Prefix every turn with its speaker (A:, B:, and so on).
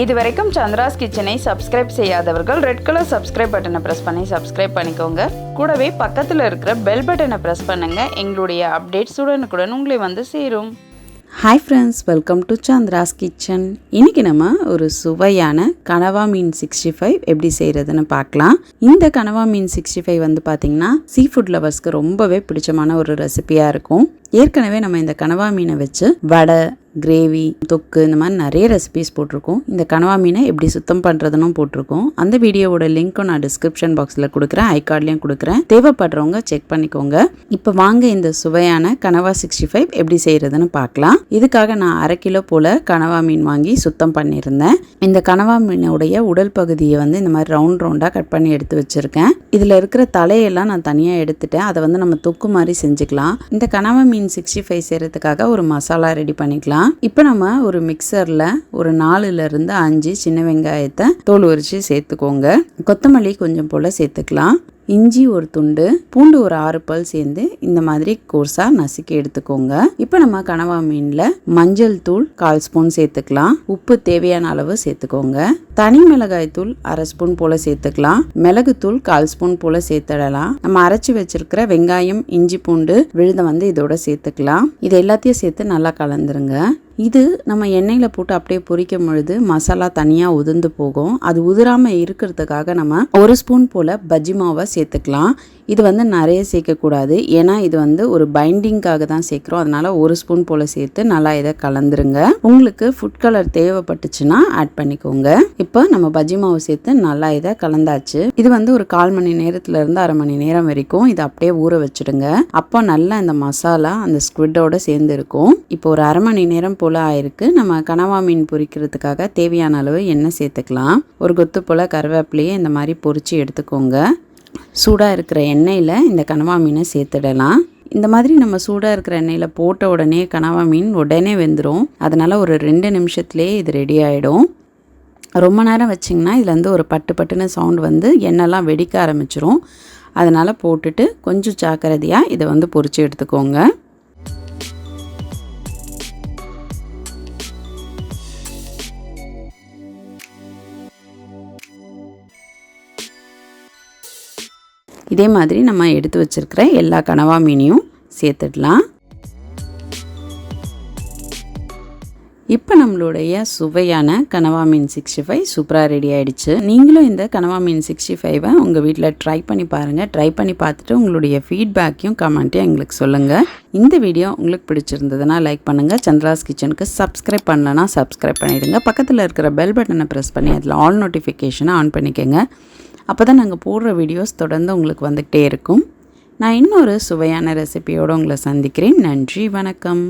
A: இதுவரைக்கும் சந்திராஸ் கிச்சனை சப்ஸ்கிரைப் செய்யாதவர்கள் ரெட் கலர் சப்ஸ்கிரைப் பட்டனை ப்ரெஸ் பண்ணி சப்ஸ்கிரைப் பண்ணிக்கோங்க. கூடவே பக்கத்தில் இருக்கிற பெல் பட்டனை ப்ரெஸ் பண்ணுங்க. எங்களுடைய அப்டேட்ஸ் உடனுக்குடன் உங்களை வந்து சேரும்.
B: Hi friends welcome to Chandra's kitchen. இன்றைக்கி நம்ம ஒரு சுவையான கனவா மீன் சிக்ஸ்டி ஃபைவ் எப்படி செய்கிறதுன்னு பார்க்கலாம். இந்த கனவா மீன் சிக்ஸ்டி ஃபைவ் வந்து பார்த்திங்கன்னா சீ ஃபுட் லவர்ஸ்க்கு ரொம்பவே பிடிச்சமான ஒரு ரெசிபியாக இருக்கும். ஏற்கனவே நம்ம இந்த கனவா மீனை வச்சு வடை கிரேவி தொக்கு இந்த மாதிரி நிறைய ரெசிபிஸ் போட்டிருக்கோம். இந்த கனவா மீனை எப்படி சுத்தம் பண்ணுறதுன்னு போட்டிருக்கோம். அந்த வீடியோவோட லிங்க்கும் நான் டிஸ்கிரிப்ஷன் பாக்ஸில் கொடுக்குறேன். ஐ கார்ட்லேயும் கொடுக்குறேன். தேவைப்படுறவங்க செக் பண்ணிக்கோங்க. இப்போ வாங்க இந்த சுவையான கனவா சிக்ஸ்டி ஃபைவ் எப்படி செய்கிறதுன்னு பார்க்கலாம். இதுக்காக நான் அரை கிலோ போல் கனவா மீன் வாங்கி சுத்தம் பண்ணியிருந்தேன். இந்த கனவா மீனுடைய உடல் பகுதியை வந்து இந்த மாதிரி ரவுண்ட் ரவுண்டாக கட் பண்ணி எடுத்து வச்சுருக்கேன். இதில் இருக்கிற தலையெல்லாம் நான் தனியாக எடுத்துட்டேன். அதை வந்து நம்ம தொக்கு மாதிரி செஞ்சுக்கலாம். இந்த கனவா மீன் சிக்ஸ்டி ஃபைவ் செய்கிறதுக்காக ஒரு மசாலா ரெடி பண்ணிக்கலாம். இப்போ நம்ம ஒரு மிக்சரில் ஒரு நாலுலேருந்து அஞ்சு சின்ன வெங்காயத்தை தோல் உரிச்சு சேர்த்துக்கோங்க. கொத்தமல்லி கொஞ்சம் போல் சேர்த்துக்கலாம். இஞ்சி ஒரு துண்டு பூண்டு ஒரு ஆறு பல் சேர்ந்து இந்த மாதிரி கோர்ஸாக நசுக்கி எடுத்துக்கோங்க. இப்போ நம்ம கனவா மீனில் மஞ்சள் தூள் கால் ஸ்பூன் சேர்த்துக்கலாம். உப்பு தேவையான அளவு சேர்த்துக்கோங்க. தனி மிளகாய் தூள் அரை ஸ்பூன் போல் சேர்த்துக்கலாம். மிளகுத்தூள் கால் ஸ்பூன் போல் சேர்த்துடலாம். நம்ம அரைச்சி வச்சிருக்கிற வெங்காயம் இஞ்சி பூண்டு விழுத வந்து இதோட சேர்த்துக்கலாம். இது எல்லாத்தையும் சேர்த்து நல்லா கலந்துருங்க. இது நம்ம எண்ணெயில் போட்டு அப்படியே பொரிக்கும் பொழுது மசாலா தனியாக உதிர்ந்து போகும். அது உதிராமல் இருக்கிறதுக்காக நம்ம ஒரு ஸ்பூன் போல் பஜ்ஜி மாவை சேர்த்துக்கலாம். இது வந்து நிறைய சேர்க்கக்கூடாது. ஏன்னா இது வந்து ஒரு பைண்டிங்காக தான் சேர்க்குறோம். அதனால் ஒரு ஸ்பூன் போல் சேர்த்து நல்லா இதை கலந்துருங்க. உங்களுக்கு ஃபுட் கலர் தேவைப்பட்டுச்சுன்னா ஆட் பண்ணிக்கோங்க. இப்போ நம்ம பஜ்ஜி மாவு சேர்த்து நல்லா இதை கலந்தாச்சு. இது வந்து ஒரு கால் மணி நேரத்துல இருந்து அரை மணி நேரம் வரைக்கும் இதை அப்படியே ஊற வச்சுடுங்க. அப்போ நல்லா இந்த மசாலா அந்த ஸ்குவிட்டோட சேர்ந்து இருக்கும். இப்போ ஒரு அரை மணி நேரம் போல் ஆயிருக்கு. நம்ம கனவா மீன் பொரிக்கிறதுக்காக தேவையான அளவு எண்ணெய் சேர்த்துக்கலாம். ஒரு கொத்து போல் கருவேப்பிலையே இந்த மாதிரி பொரிச்சு எடுத்துக்கோங்க. சூடாக இருக்கிற எண்ணெயில் இந்த கனவா மீனை சேர்த்துடலாம். இந்த மாதிரி நம்ம சூடாக இருக்கிற எண்ணெயில் போட்ட உடனே கனவா மீன் உடனே வெந்துடும் அதனால் ஒரு ரெண்டு நிமிஷத்துலேயே இது ரெடி ஆகிடும் ரொம்ப நேரம் வச்சிங்கன்னா இதுலேருந்து ஒரு பட்டு பட்டுன்னு சவுண்ட் வந்து எண்ணெய்லாம் வெடிக்க ஆரம்பிச்சிரும். அதனால் போட்டுட்டு கொஞ்சம் ஜாக்கிரதையாக இதை வந்து பொறிச்சு எடுத்துக்கோங்க. இதே மாதிரி நம்ம எடுத்து வச்சிருக்கிற எல்லா கனவா மீனையும் சேர்த்துடலாம். இப்போ நம்மளுடைய சுவையான கனவா மீன் சிக்ஸ்டி ஃபைவ் சூப்பராக ரெடி ஆகிடுச்சு நீங்களும் இந்த கனவா மீன் சிக்ஸ்டி ஃபைவை உங்கள் வீட்டில் ட்ரை பண்ணி பாருங்கள் ட்ரை பண்ணி பார்த்துட்டு உங்களுடைய ஃபீட்பேக்கையும் கமெண்ட்டையும் எங்களுக்கு சொல்லுங்கள் இந்த வீடியோ உங்களுக்கு பிடிச்சிருந்ததுன்னா லைக் பண்ணுங்கள் சந்திராஸ் கிச்சனுக்கு சப்ஸ்கிரைப் பண்ணலன்னா சப்ஸ்கிரைப் பண்ணிவிடுங்க பக்கத்தில் இருக்கிற பெல் பட்டனை ப்ரெஸ் பண்ணி அதில் ஆல் நோட்டிஃபிகேஷனை ஆன் பண்ணிக்கோங்க. அப்போ தான் நாங்கள் போடுற வீடியோஸ் தொடர்ந்து உங்களுக்கு வந்துக்கிட்டே இருக்கும். நான் இன்னொரு சுவையான ரெசிபியோடு உங்களை சந்திக்கிறேன். நன்றி வணக்கம்.